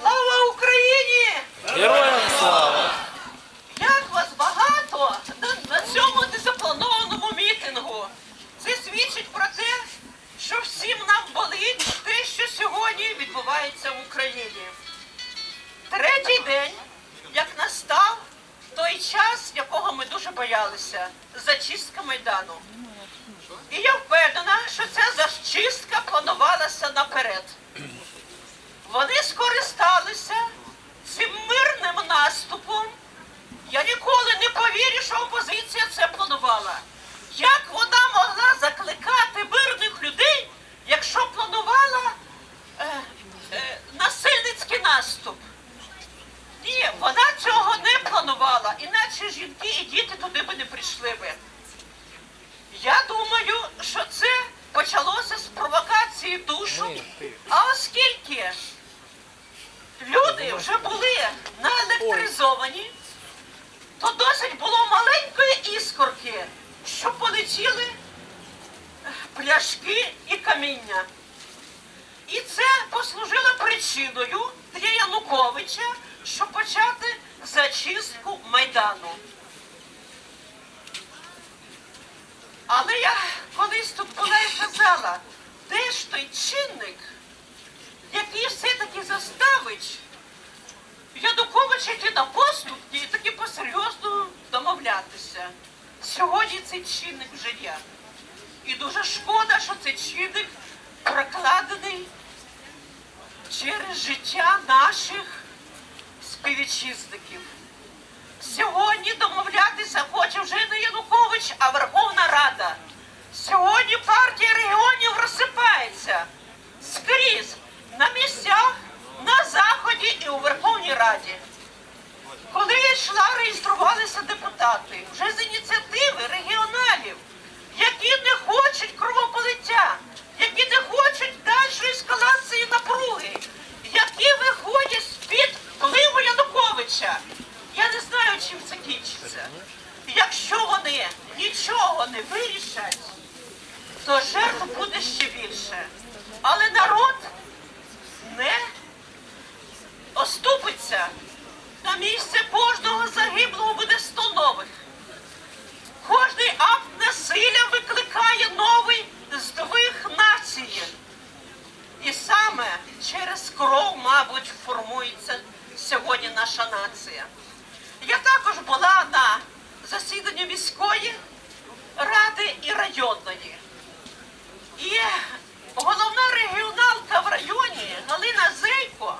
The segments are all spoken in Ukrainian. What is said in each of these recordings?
Слава Україні! Героям слава! Як вас багато на, цьому незапланованому мітингу. Це свідчить про те, що всім нам болить те, що сьогодні відбувається в Україні. Третій день, як настав той час, якого ми дуже боялися, зачистка Майдану. І я впевнена, що ця зачистка планувалася наперед. Вони скористалися цим мирним наступом. Я ніколи не повірю, що опозиція це планувала. Як вона могла закликати мирних людей, якщо планувала е, е, насильницький наступ? Ні, вона цього не планувала, іначе жінки і діти туди би не прийшли би. Я думаю, що це почалося з провокації душу, а оскільки люди вже були наелектризовані, то досить було маленької іскорки, що полетіли е, пляшки і каміння. І це послужило причиною для Януковича, щоб почати зачистку Майдану. Але я колись тут була і казала, де ж той чинник, який все-таки заставить Януковича йти на поступки і таки по-серйозному домовлятися. Сьогодні цей чинник вже є. І дуже шкода, що цей чинник прокладений через життя наших співвітчизників. Сьогодні домовлятися хоче вже не Янукович, а Верховна Рада. Сьогодні партія регіонів розсипається скрізь на місцях, на Заході і у Верховній Раді. Коли йшла, реєструвалися депутати вже з ініціативи регіоналів, які не хочуть кровополиття, які не хочуть дальшої ескалації напруги, які виходять з-під впливу Януковича. Я не знаю, чим це кінчиться. Якщо вони нічого не вирішать, то жертв буде ще більше. Але народ кров, мабуть, формується сьогодні наша нація. Я також була на засіданні міської ради і районної. І головна регіоналка в районі Галина Зейко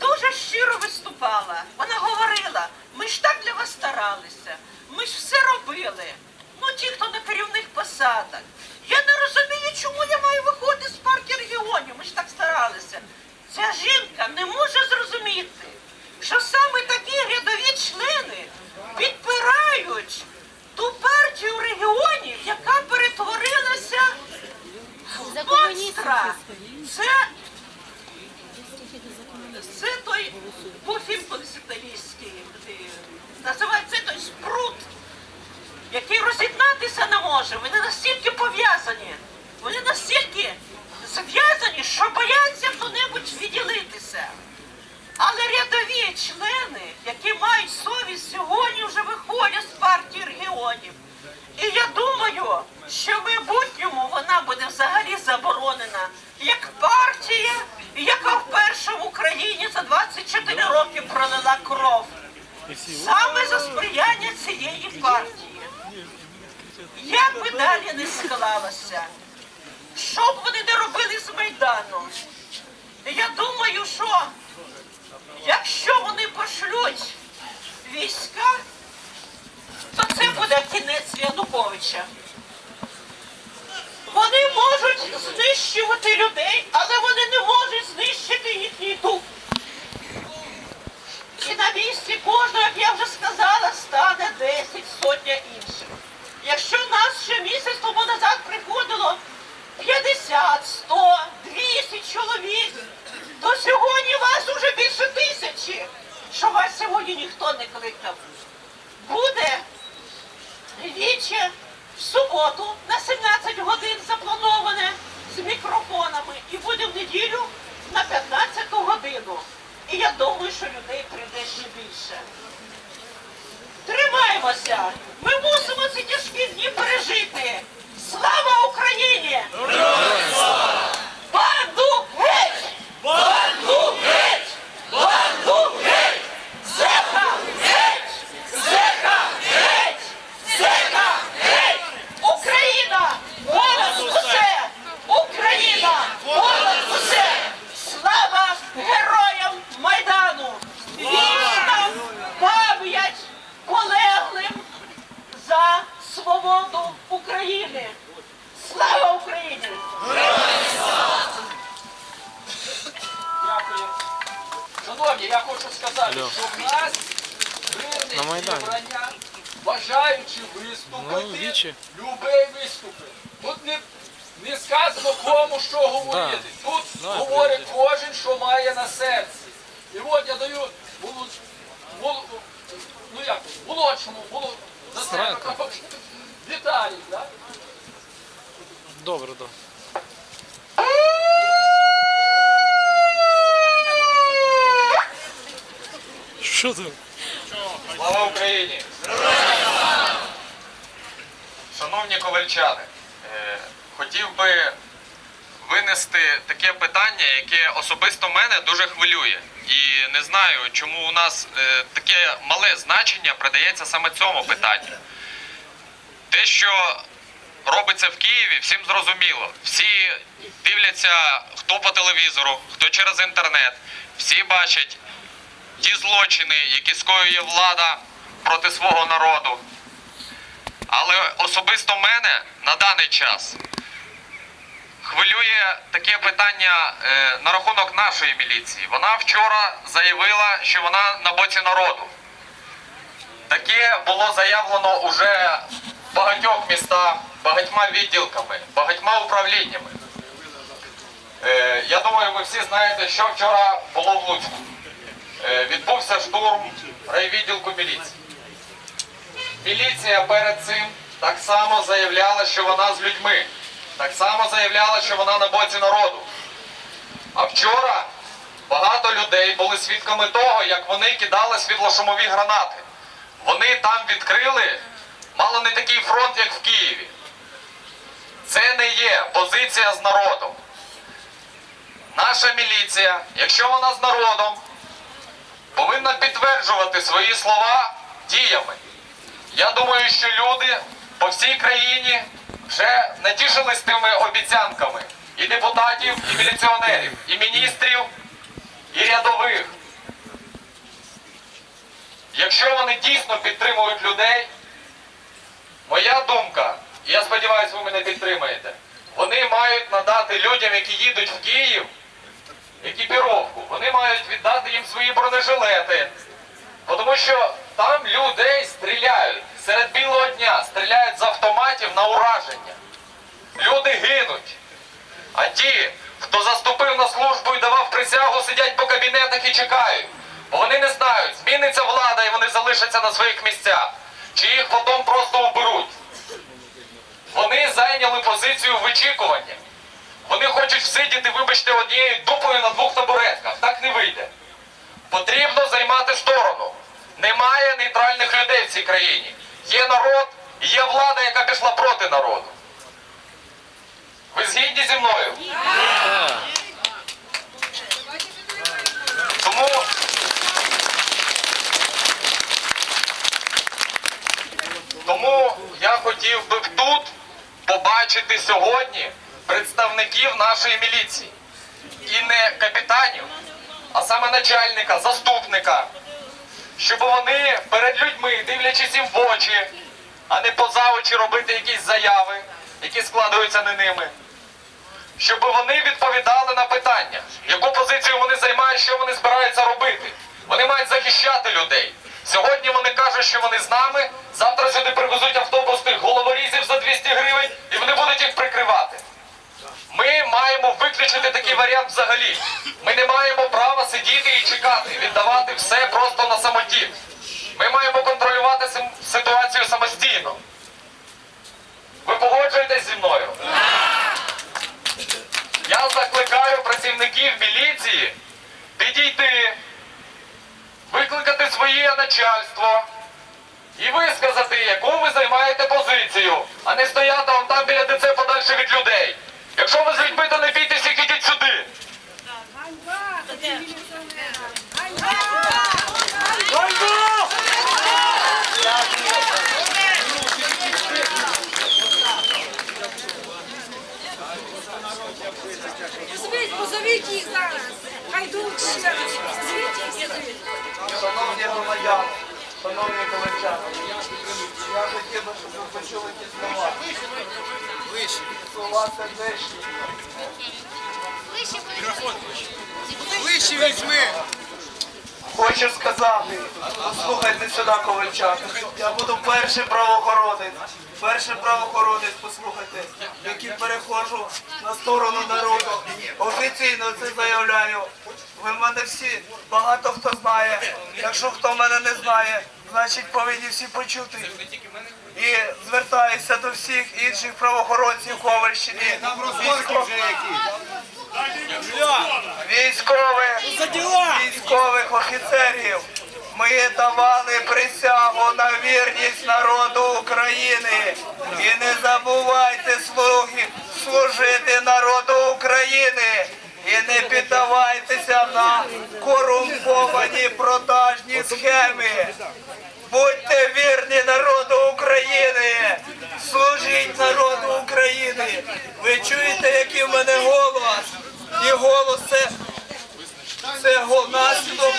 дуже щиро виступала. Вона говорила, ми ж так для вас старалися, ми ж все робили. Ну ті, хто на керівних посадах. Я не розумію, чому я маю виходити з партії регіонів. Ми ж так старалися. Ця жінка не може зрозуміти, що саме такі рядові члени підпирають ту партію регіонів, яка перетворилася в монстра. Це це той був фільм колись італійський, е, називається це той спрут, який роз'єднатися не може. Вони настільки пов'язані, вони настільки зв'язані, що бояться хто-небудь відділитися. Але рядові члени, які мають совість, сьогодні вже виходять з партії регіонів. І я думаю, що в майбутньому вона буде взагалі заборонена як партія, яка вперше в Україні за 24 роки пролила кров. Саме за сприяння цієї партії. Як би далі не склалося, що б вони не робили з Майданом, я думаю, що якщо вони пошлють війська, то це буде кінець Януковича. Вони можуть знищувати людей, але вони не можуть знищити їхній дух. І на місці кожного, як я вже сказала, стане 10 сотня інших. Якщо нас ще місяць тому назад приходило 50, 100, 200 чоловік, то сьогодні вас уже більше тисячі, що вас сьогодні ніхто не кликав. Буде віче в суботу на 17 годин заплановане з мікрофонами і буде в неділю на 15 годину. І я думаю, що людей нас На Майдані. бажаючи Ну, виступити, вічі. любий виступить. Тут не, не сказано кому що говорити. Тут Давай, говорить подожди. кожен, що має на серці. І от я даю було, було, ну як, молодшому, було за себе Віталій, так? Добре, добре. Що ти? Слава Україні! Шановні ковальчани, е, хотів би винести таке питання, яке особисто мене дуже хвилює. І не знаю, чому у нас е, таке мале значення придається саме цьому питанню. Те, що робиться в Києві, всім зрозуміло. Всі дивляться хто по телевізору, хто через інтернет. Всі бачать ті злочини, які скоює влада проти свого народу. Але особисто мене на даний час хвилює таке питання е, на рахунок нашої міліції. Вона вчора заявила, що вона на боці народу. Таке було заявлено уже в багатьох містах, багатьма відділками, багатьма управліннями. Е, я думаю, ви всі знаєте, що вчора було в Луцьку. Е, відбувся штурм райвідділку міліції. Міліція перед цим так само заявляла, що вона з людьми. Так само заявляла, що вона на боці народу. А вчора багато людей були свідками того, як вони кидали світлошумові гранати. Вони там відкрили мало не такий фронт, як в Києві. Це не є позиція з народом. Наша міліція, якщо вона з народом, повинна підтверджувати свої слова діями. Я думаю, що люди по всій країні вже натішились тими обіцянками і депутатів, і міліціонерів, і міністрів, і рядових. Якщо вони дійсно підтримують людей, моя думка, і я сподіваюся, ви мене підтримаєте, вони мають надати людям, які їдуть в Київ, екіпіровку. Вони мають віддати їм свої бронежилети. Тому що там людей стріляють серед білого дня, стріляють з автоматів на ураження. Люди гинуть. А ті, хто заступив на службу і давав присягу, сидять по кабінетах і чекають. Бо вони не знають, зміниться влада і вони залишаться на своїх місцях. Чи їх потім просто уберуть. Вони зайняли позицію вичікування. Вони хочуть всидіти, вибачте, однією дупою на двох табуретках. Так не вийде. Потрібно займати сторону. Немає нейтральних людей в цій країні. Є народ і є влада, яка пішла проти народу. Ви згідні зі мною? Тому Тому я хотів би тут побачити сьогодні представників нашої міліції. І не капітанів, а саме начальника, заступника. Щоб вони перед людьми, дивлячись їм в очі, а не поза очі робити якісь заяви, які складаються не ними. Щоб вони відповідали на питання, яку позицію вони займають, що вони збираються робити. Вони мають захищати людей. Сьогодні вони кажуть, що вони з нами. Завтра сюди привезуть автобус тих головорізів за 200 гривень, і вони будуть їх прикривати. Ми маємо виключити такий варіант взагалі. Ми не маємо права сидіти і чекати, віддавати все просто на самоті. Ми маємо контролювати ситуацію самостійно. Ви погоджуєтесь зі мною? Я закликаю працівників міліції підійти викликати своє начальство і висказати, яку ви займаєте позицію, а не стояти там біля ДЦ подальше від людей. Якщо ви з людьми, то не бійтеся, ідіть сюди. Позовіть їх зараз! Хай йдуть ще раз! Звіть їх сюди! Шановні громадяни, шановні колечани, я хотів би, щоб ви почули ті слова. Слова сердечні. Хочу сказати, послухайте сюди, ковальчани. Я буду перший правоохоронець. Перший правоохоронець, послухайте, який переходжу на сторону народу. Офіційно це заявляю. Ви мене всі, багато хто знає. Якщо хто мене не знає, значить повинні всі почути. І звертаюся до всіх інших правоохоронців Ковальщини. Військових, військових офіцерів. Ми давали присягу на вірність народу України. І не забувайте слуги служити народу України. І не піддавайтеся на корумповані продажні схеми. Будьте вірні народу України! Служіть народу України! Ви чуєте, який в мене голос? І голос це, це наслідок.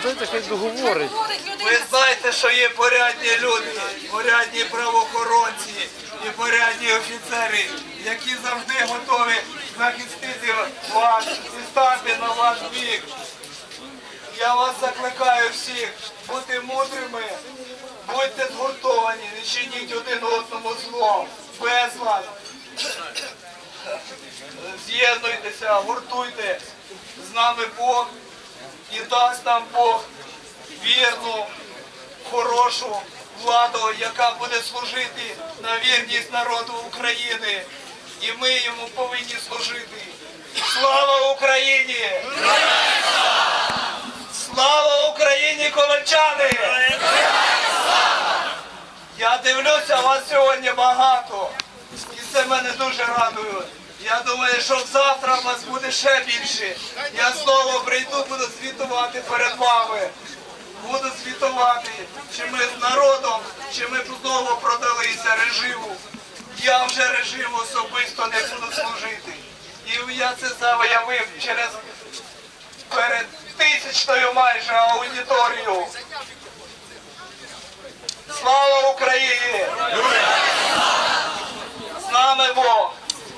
Здайте, хай договорить. Говорить Ви знаєте, що є порядні люди, порядні правоохоронці і порядні офіцери, які завжди готові захистити вас і стати на ваш бік. Я вас закликаю всіх бути мудрими, будьте згуртовані, не чиніть один одному зло, без вас. З'єднуйтеся, гуртуйте. З нами Бог і дасть нам Бог вірну, хорошу владу, яка буде служити на вірність народу України. І ми йому повинні служити. Слава Україні! Слава Україні, ковальчани! Я дивлюся, вас сьогодні багато. І це мене дуже радує. Я думаю, що завтра вас буде ще більше. Я знову прийду, буду звітувати перед вами. Буду звітувати, чи ми з народом, чи ми знову продалися режиму я вже режим особисто не буду служити. І я це заявив через перед тисячною майже аудиторією. Слава Україні! З нами Бог!